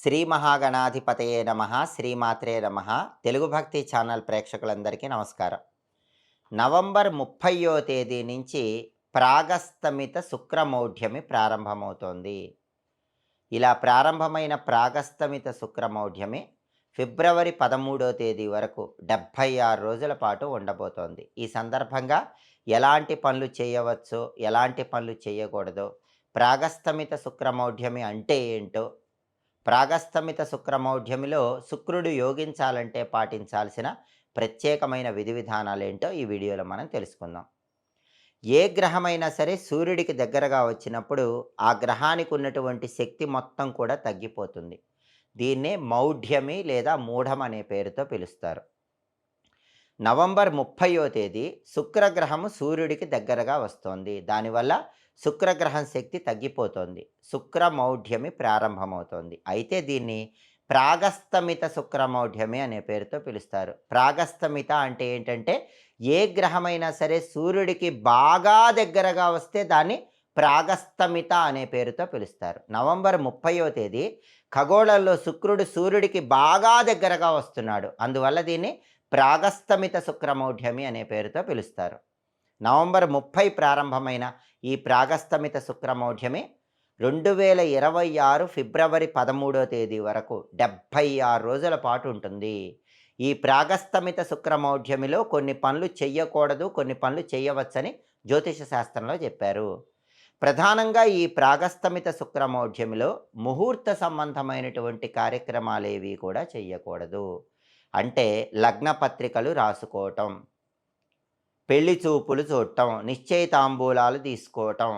శ్రీ మహాగణాధిపతయే నమ శ్రీమాత్రే నమ. తెలుగు భక్తి ఛానల్ ప్రేక్షకులందరికీ నమస్కారం. నవంబర్ ముప్పయో తేదీ నుంచి ప్రాగస్తమిత శుక్రమౌఢ్యమి ప్రారంభమవుతోంది. ఇలా ప్రారంభమైన ప్రాగస్తమిత శుక్రమౌఢ్యమి ఫిబ్రవరి పదమూడో తేదీ వరకు డెబ్భై ఆరు రోజుల పాటు ఉండబోతోంది. ఈ సందర్భంగా ఎలాంటి పనులు చేయవచ్చో ఎలాంటి పనులు చేయకూడదో ప్రాగస్తమిత శుక్రమౌఢ్యమి అంటే ఏంటో ప్రాగస్తమిత శుక్రమౌఢ్యమిలో శుక్రుడు యోగించాలంటే పాటించాల్సిన ప్రత్యేకమైన విధి విధానాలు ఏంటో ఈ వీడియోలో మనం తెలుసుకుందాం. ఏ గ్రహమైనా సరే సూర్యుడికి దగ్గరగా వచ్చినప్పుడు ఆ గ్రహానికి ఉన్నటువంటి శక్తి మొత్తం కూడా తగ్గిపోతుంది. దీన్నే మౌఢ్యమి లేదా మూఢం అనే పేరుతో పిలుస్తారు. నవంబర్ ముప్పయో తేదీ శుక్రగ్రహము సూర్యుడికి దగ్గరగా వస్తోంది. దానివల్ల శుక్రగ్రహం శక్తి తగ్గిపోతోంది. శుక్రమౌఢ్యమి ప్రారంభమవుతోంది. అయితే దీన్ని ప్రాగస్తమిత శుక్రమౌఢ్యమి అనే పేరుతో పిలుస్తారు. ప్రాగస్తమిత అంటే ఏంటంటే ఏ గ్రహమైనా సరే సూర్యుడికి బాగా దగ్గరగా వస్తే దాన్ని ప్రాగస్తమిత అనే పేరుతో పిలుస్తారు. నవంబర్ ముప్పయో తేదీ ఖగోళంలో శుక్రుడు సూర్యుడికి బాగా దగ్గరగా వస్తున్నాడు. అందువల్ల దీన్ని ప్రాగస్తమిత శుక్రమౌఢ్యమి అనే పేరుతో పిలుస్తారు. నవంబర్ ముప్పై ప్రారంభమైన ఈ ప్రాగస్తమిత శుక్రమౌఢ్యమే రెండు వేల ఇరవై ఆరు ఫిబ్రవరి పదమూడో తేదీ వరకు డెబ్భై ఆరు రోజుల పాటు ఉంటుంది. ఈ ప్రాగస్తమిత శుక్రమౌఢ్యమిలో కొన్ని పనులు చెయ్యకూడదు కొన్ని పనులు చేయవచ్చని జ్యోతిష శాస్త్రంలో చెప్పారు. ప్రధానంగా ఈ ప్రాగస్తమిత శుక్రమౌఢ్యమిలో ముహూర్త సంబంధమైనటువంటి కార్యక్రమాలేవి కూడా చేయకూడదు అంటే లగ్న పత్రికలు రాసుకోవటం పెళ్ళి చూపులు చూడటం నిశ్చయితాంబూలాలు తీసుకోవటం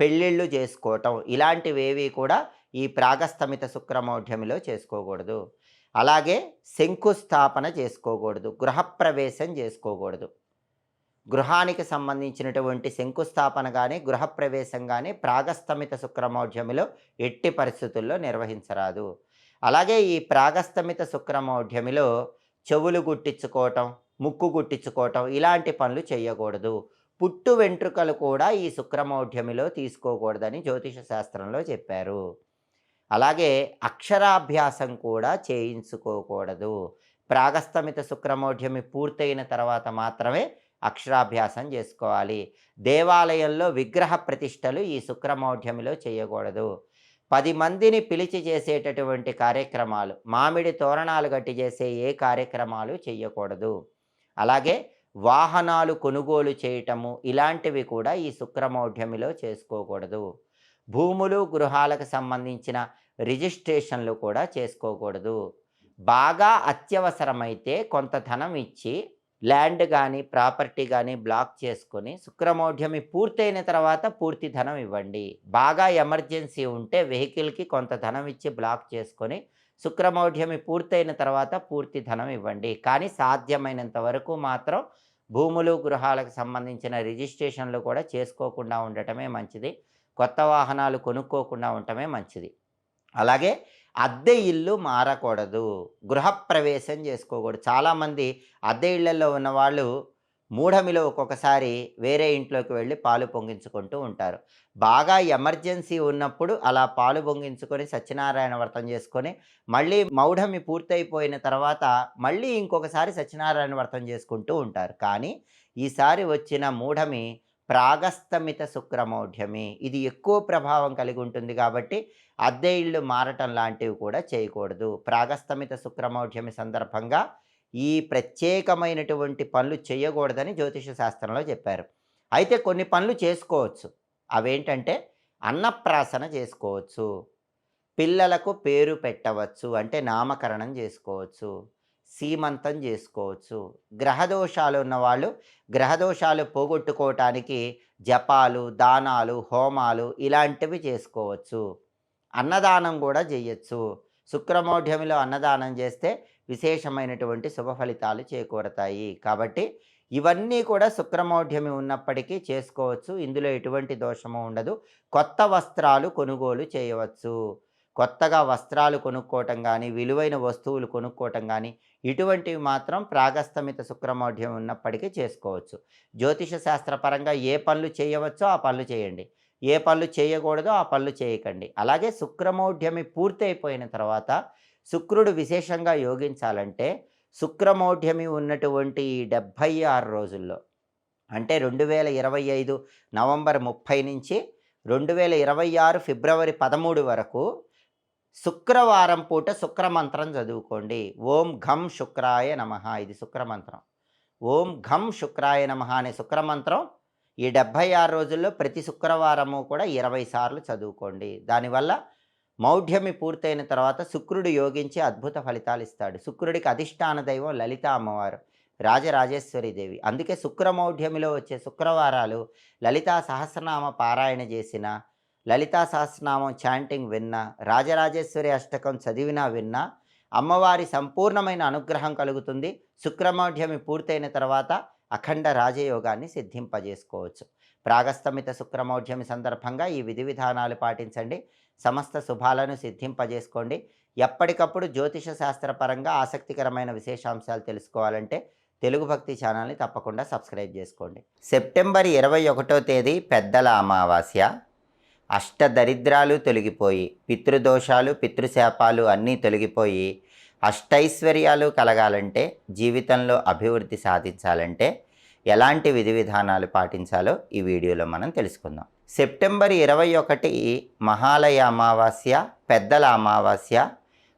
పెళ్ళిళ్ళు చేసుకోవటం ఇలాంటివేవి కూడా ఈ ప్రాగస్తమిత శుక్రమౌఢ్యమిలో చేసుకోకూడదు. అలాగే శంకుస్థాపన చేసుకోకూడదు గృహప్రవేశం చేసుకోకూడదు. గృహానికి సంబంధించినటువంటి శంకుస్థాపన కానీ గృహప్రవేశం కానీ ప్రాగస్తమిత శుక్రమౌఢ్యమిలో ఎట్టి పరిస్థితుల్లో నిర్వహించరాదు. అలాగే ఈ ప్రాగస్తమిత శుక్రమౌఢ్యమిలో చెవులు గుట్టించుకోవటం ముక్కు గుట్టించుకోవటం ఇలాంటి పనులు చేయకూడదు. పుట్టు వెంట్రుకలు కూడా ఈ శుక్రమౌఢ్యమిలో తీసుకోకూడదని జ్యోతిష శాస్త్రంలో చెప్పారు. అలాగే అక్షరాభ్యాసం కూడా చేయించుకోకూడదు. ప్రాగస్తమిత శుక్రమౌఢ్యమి పూర్తయిన తర్వాత మాత్రమే అక్షరాభ్యాసం చేసుకోవాలి. దేవాలయంలో విగ్రహ ప్రతిష్టలు ఈ శుక్రమౌఢ్యమిలో చేయకూడదు. పది మందిని పిలిచి చేసేటటువంటి కార్యక్రమాలు మామిడి తోరణాలు గట్టి చేసే ఏ కార్యక్రమాలు చేయకూడదు. అలాగే వాహనాలు కొనుగోలు చేయటము ఇలాంటివి కూడా ఈ శుక్రమౌఢ్యమిలో చేసుకోకూడదు. భూములు గృహాలకు సంబంధించిన రిజిస్ట్రేషన్లు కూడా చేసుకోకూడదు. బాగా అత్యవసరమైతే కొంత ధనం ఇచ్చి ల్యాండ్ కానీ ప్రాపర్టీ కానీ బ్లాక్ చేసుకొని శుక్రమౌఢ్యమి పూర్తయిన తర్వాత పూర్తి ధనం ఇవ్వండి. బాగా ఎమర్జెన్సీ ఉంటే వెహికల్కి కొంత ధనం ఇచ్చి బ్లాక్ చేసుకొని శుక్రమౌఢ్యమి పూర్తయిన తర్వాత పూర్తి ధనం ఇవ్వండి. కానీ సాధ్యమైనంత వరకు మాత్రం భూములు గృహాలకు సంబంధించిన రిజిస్ట్రేషన్లు కూడా చేసుకోకుండా ఉండటమే మంచిది. కొత్త వాహనాలు కొనుక్కోకుండా ఉండటమే మంచిది. అలాగే అద్దె ఇల్లు మారకూడదు. గృహప్రవేశం చేసుకోకూడదు. చాలామంది అద్దె ఇళ్ళలో ఉన్నవాళ్ళు మూఢమిలో ఒక్కొక్కసారి వేరే ఇంట్లోకి వెళ్ళి పాలు పొంగించుకుంటూ ఉంటారు. బాగా ఎమర్జెన్సీ ఉన్నప్పుడు అలా పాలు పొంగించుకొని సత్యనారాయణ వ్రతం చేసుకొని మళ్ళీ మౌఢమి పూర్తయిపోయిన తర్వాత మళ్ళీ ఇంకొకసారి సత్యనారాయణ వ్రతం చేసుకుంటూ ఉంటారు. కానీ ఈసారి వచ్చిన మూఢమి ప్రాగస్తమిత శుక్రమౌఢ్యమి. ఇది ఎక్కువ ప్రభావం కలిగి ఉంటుంది కాబట్టి అద్దె ఇళ్ళు మారటం లాంటివి కూడా చేయకూడదు. ప్రాగస్తమిత శుక్రమౌఢ్యమి సందర్భంగా ఈ ప్రత్యేకమైనటువంటి పనులు చేయకూడదని జ్యోతిష శాస్త్రంలో చెప్పారు. అయితే కొన్ని పనులు చేసుకోవచ్చు. అవేంటంటే అన్నప్రాసన చేసుకోవచ్చు. పిల్లలకు పేరు పెట్టవచ్చు. అంటే నామకరణం చేసుకోవచ్చు. సీమంతం చేసుకోవచ్చు. గ్రహదోషాలు ఉన్నవాళ్ళు గ్రహదోషాలు పోగొట్టుకోవటానికి జపాలు దానాలు హోమాలు ఇలాంటివి చేసుకోవచ్చు. అన్నదానం కూడా చేయొచ్చు. శుక్రమౌఢ్యమిలో అన్నదానం చేస్తే విశేషమైనటువంటి శుభ ఫలితాలు చేకూరతాయి. కాబట్టి ఇవన్నీ కూడా శుక్రమౌఢ్యమి ఉన్నప్పటికీ చేసుకోవచ్చు. ఇందులో ఎటువంటి దోషము ఉండదు. కొత్త వస్త్రాలు కొనుగోలు చేయవచ్చు. కొత్తగా వస్త్రాలు కొనుక్కోవటం కానీ విలువైన వస్తువులు కొనుక్కోవటం కానీ ఇటువంటివి మాత్రం ప్రాగస్తమిత శుక్రమౌఢ్యం ఉన్నప్పటికీ చేసుకోవచ్చు. జ్యోతిష శాస్త్రపరంగా ఏ పనులు చేయవచ్చో ఆ పనులు చేయండి. ఏ పనులు చేయకూడదో ఆ పనులు చేయకండి. అలాగే శుక్రమౌఢ్యమి పూర్తయిపోయిన తర్వాత శుక్రుడు విశేషంగా యోగించాలంటే శుక్రమౌఢ్యమి ఉన్నటువంటి ఈ డెబ్భై ఆరు రోజుల్లో అంటే రెండు వేల ఇరవై ఐదు నవంబర్ ముప్పై నుంచి రెండు వేల ఇరవై ఆరు ఫిబ్రవరి పదమూడు వరకు శుక్రవారం పూట శుక్రమంత్రం చదువుకోండి. ఓం ఘం శుక్రాయ నమ. ఇది శుక్రమంత్రం. ఓం ఘం శుక్రాయ నమ అనే శుక్రమంత్రం ఈ డెబ్భై ఆరు రోజుల్లో ప్రతి శుక్రవారము కూడా ఇరవై సార్లు చదువుకోండి. దానివల్ల మౌఢ్యమి పూర్తయిన తర్వాత శుక్రుడు యోగించి అద్భుత ఫలితాలు ఇస్తాడు. శుక్రుడికి అధిష్టాన దైవం లలిత అమ్మవారు రాజరాజేశ్వరి దేవి. అందుకే శుక్రమౌఢ్యమిలో వచ్చే శుక్రవారాలు లలితా సహస్రనామ పారాయణ చేసిన లలితా సహస్రనామం చాంటింగ్ విన్నా రాజరాజేశ్వరి అష్టకం చదివినా విన్నా అమ్మవారి సంపూర్ణమైన అనుగ్రహం కలుగుతుంది. శుక్రమౌఢ్యమి పూర్తయిన తర్వాత అఖండ రాజయోగాన్ని సిద్ధింపజేసుకోవచ్చు. ప్రాగస్తమిత శుక్రమౌఢ్యమి సందర్భంగా ఈ విధి విధానాలు పాటించండి. సమస్త శుభాలను సిద్ధింపజేసుకోండి. ఎప్పటికప్పుడు జ్యోతిష శాస్త్రపరంగా ఆసక్తికరమైన విశేషాంశాలు తెలుసుకోవాలంటే తెలుగు భక్తి ఛానల్ని తప్పకుండా సబ్స్క్రైబ్ చేసుకోండి. సెప్టెంబర్ ఇరవై ఒకటో తేదీ పెద్దల అమావాస్య. అష్టదరిద్రాలు తొలగిపోయి పితృదోషాలు పితృశాపాలు అన్నీ తొలగిపోయి అష్టైశ్వర్యాలు కలగాలంటే జీవితంలో అభివృద్ధి సాధించాలంటే ఎలాంటి విధి విధానాలు పాటించాలో ఈ వీడియోలో మనం తెలుసుకుందాం. సెప్టెంబర్ ఇరవై ఒకటి మహాలయ అమావాస్య పెద్దల అమావాస్య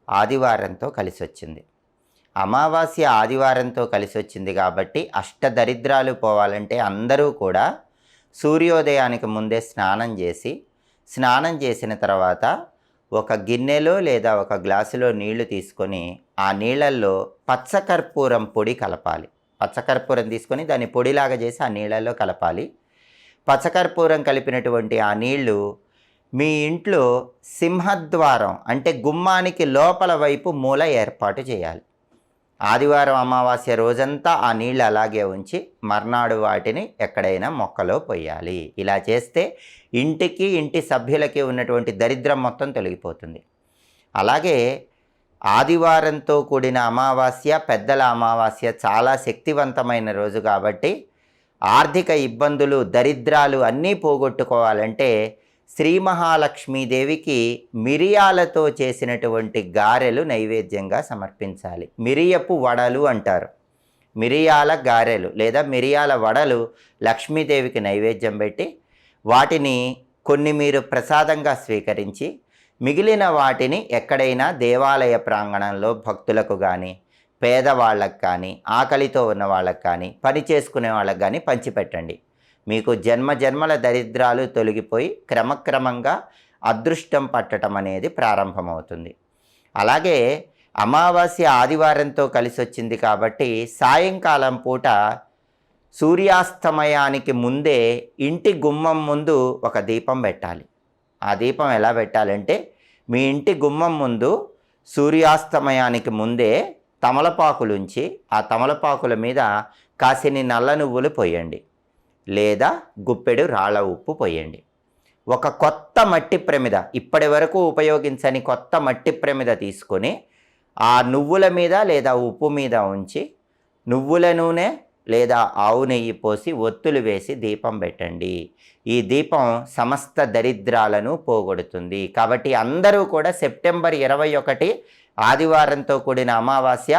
ఆదివారంతో కలిసి వచ్చింది అమావాస్య ఆదివారంతో కలిసి వచ్చింది కాబట్టి అష్టదరిద్రాలు పోవాలంటే అందరూ కూడా సూర్యోదయానికి ముందే స్నానం చేసి స్నానం చేసిన తర్వాత ఒక గిన్నెలో లేదా ఒక గ్లాసులో నీళ్ళు తీసుకొని ఆ నీళ్ళల్లో పచ్చకర్పూరం పొడి కలపాలి. పచ్చకర్పూరం తీసుకొని దాన్ని పొడిలాగా చేసి ఆ నీళ్ళల్లో కలపాలి. పచ్చకర్పూరం కలిపినటువంటి ఆ నీళ్ళు మీ ఇంట్లో సింహద్వారం అంటే గుమ్మానికి లోపల వైపు మూల ఏర్పాటు చేయాలి. ఆదివారం అమావాస్య రోజంతా ఆ నీళ్ళు అలాగే ఉంచి మర్నాడు వాటిని ఎక్కడైనా మొక్కలో పోయాలి ఇలా చేస్తే ఇంటికి ఇంటి సభ్యులకి ఉన్నటువంటి దరిద్రం మొత్తం తొలగిపోతుంది. అలాగే ఆదివారంతో కూడిన అమావాస్య పెద్దల అమావాస్య చాలా శక్తివంతమైన రోజు కాబట్టి ఆర్థిక ఇబ్బందులు దరిద్రాలు అన్నీ పోగొట్టుకోవాలంటే శ్రీ మహాలక్ష్మీదేవికి మిరియాలతో చేసినటువంటి గారెలు నైవేద్యంగా సమర్పించాలి. మిరియపు వడలు అంటారు. మిరియాల గారెలు లేదా మిరియాల వడలు లక్ష్మీదేవికి నైవేద్యం పెట్టి వాటిని కొన్ని మీరు ప్రసాదంగా స్వీకరించి మిగిలిన వాటిని ఎక్కడైనా దేవాలయ ప్రాంగణంలో భక్తులకు కానీ పేదవాళ్ళకు కానీ ఆకలితో ఉన్న వాళ్ళకి కానీ పని చేసుకునే వాళ్ళకు కానీ పంచిపెట్టండి. మీకు జన్మ జన్మల దరిద్రాలు తొలగిపోయి క్రమక్రమంగా అదృష్టం పట్టడం అనేది ప్రారంభమవుతుంది. అలాగే అమావాస్య ఆదివారంతో కలిసి వచ్చింది కాబట్టి సాయంకాలం పూట సూర్యాస్తమయానికి ముందే ఇంటి గుమ్మం ముందు ఒక దీపం పెట్టాలి. ఆ దీపం ఎలా పెట్టాలంటే మీ ఇంటి గుమ్మం ముందు సూర్యాస్తమయానికి ముందే తమలపాకులుంచి ఆ తమలపాకుల మీద కాసిని నల్ల నువ్వులు పోయండి లేదా గుప్పెడు రాళ్ళ ఉప్పు పోయండి. ఒక కొత్త మట్టి ప్రమిద ఇప్పటి వరకు ఉపయోగించని కొత్త మట్టి ప్రమిద తీసుకొని ఆ నువ్వుల మీద లేదా ఉప్పు మీద ఉంచి నువ్వుల నూనె లేదా ఆవు నెయ్యి పోసి ఒత్తులు వేసి దీపం పెట్టండి. ఈ దీపం సమస్త దరిద్రాలను పోగొడుతుంది. కాబట్టి అందరూ కూడా సెప్టెంబర్ ఇరవై ఒకటి ఆదివారంతో కూడిన అమావాస్య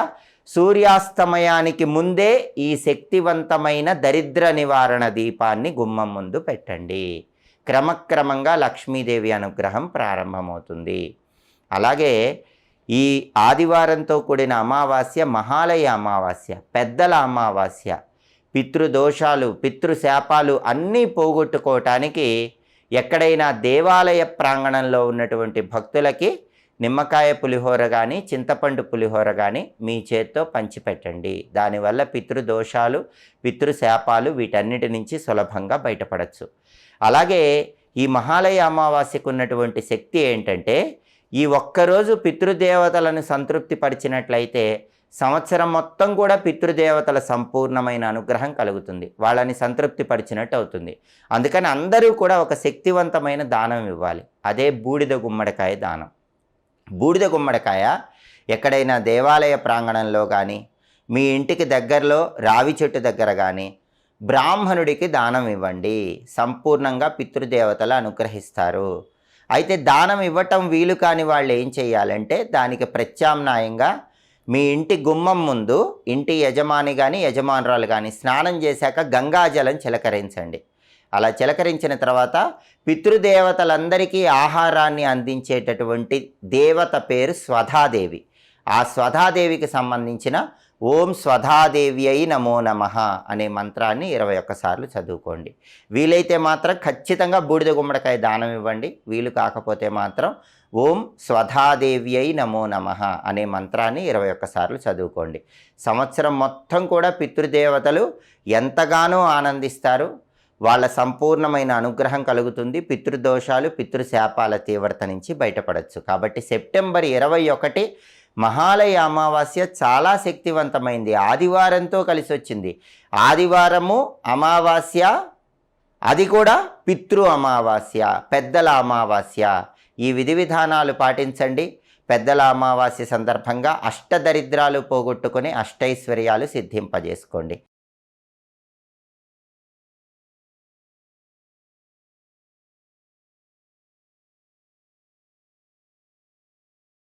సూర్యాస్తమయానికి ముందే ఈ శక్తివంతమైన దరిద్ర నివారణ దీపాన్ని గుమ్మం ముందు పెట్టండి. క్రమక్రమంగా లక్ష్మీదేవి అనుగ్రహం ప్రారంభమవుతుంది. అలాగే ఈ ఆదివారంతో కూడిన అమావాస్య మహాలయ అమావాస్య పెద్దల అమావాస్య పితృదోషాలు పితృశాపాలు అన్నీ పోగొట్టుకోవటానికి ఎక్కడైనా దేవాలయ ప్రాంగణంలో ఉన్నటువంటి భక్తులకి నిమ్మకాయ పులిహోర కానీ చింతపండు పులిహోర కానీ మీ చేత్తో పంచిపెట్టండి. దానివల్ల పితృదోషాలు పితృశాపాలు వీటన్నిటి నుంచి సులభంగా బయటపడచ్చు. అలాగే ఈ మహాలయ అమావాస్యకు ఉన్నటువంటి శక్తి ఏంటంటే ఈ ఒక్కరోజు పితృదేవతలను సంతృప్తిపరిచినట్లయితే సంవత్సరం మొత్తం కూడా పితృదేవతల సంపూర్ణమైన అనుగ్రహం కలుగుతుంది. వాళ్ళని సంతృప్తిపరిచినట్టు అవుతుంది. అందుకని అందరూ కూడా ఒక శక్తివంతమైన దానం ఇవ్వాలి. అదే బూడిద గుమ్మడికాయ దానం. బూడిద గుమ్మడికాయ ఎక్కడైనా దేవాలయ ప్రాంగణంలో కానీ మీ ఇంటికి దగ్గరలో రావి చెట్టు దగ్గర కానీ బ్రాహ్మణుడికి దానం ఇవ్వండి. సంపూర్ణంగా పితృదేవతలు అనుగ్రహిస్తారు. అయితే దానం ఇవ్వటం వీలు కాని వాళ్ళు ఏం చేయాలంటే దానికి ప్రత్యామ్నాయంగా మీ ఇంటి గుమ్మం ముందు ఇంటి యజమాని కానీ యజమానురాలు కానీ స్నానం చేశాక గంగాజలం చిలకరించండి. అలా చిలకరించిన తర్వాత పితృదేవతలందరికీ ఆహారాన్ని అందించేటటువంటి దేవత పేరు స్వధాదేవి. ఆ స్వధాదేవికి సంబంధించిన ఓం స్వధాదేవి అయి నమో నమ అనే మంత్రాన్ని ఇరవై ఒక్కసార్లు చదువుకోండి. వీలైతే మాత్రం ఖచ్చితంగా బూడిద గుమ్మడికాయ దానం ఇవ్వండి. వీలు కాకపోతే మాత్రం ఓం స్వధాదేవి అయి నమో నమ అనే మంత్రాన్ని ఇరవై ఒక్కసార్లు చదువుకోండి. సంవత్సరం మొత్తం కూడా పితృదేవతలు ఎంతగానో ఆనందిస్తారు. వాళ్ళ సంపూర్ణమైన అనుగ్రహం కలుగుతుంది. పితృదోషాలు పితృశాపాల తీవ్రత నుంచి బయటపడవచ్చు కాబట్టి సెప్టెంబర్ ఇరవై ఒకటి మహాలయ అమావాస్య చాలా శక్తివంతమైంది. ఆదివారంతో కలిసి వచ్చింది ఆదివారము అమావాస్య అది కూడా పితృ అమావాస్య పెద్దల అమావాస్య. ఈ విధి విధానాలు పాటించండి. పెద్దల అమావాస్య సందర్భంగా అష్టదరిద్రాలు పోగొట్టుకుని అష్టైశ్వర్యాలు సిద్ధింపజేసుకోండి.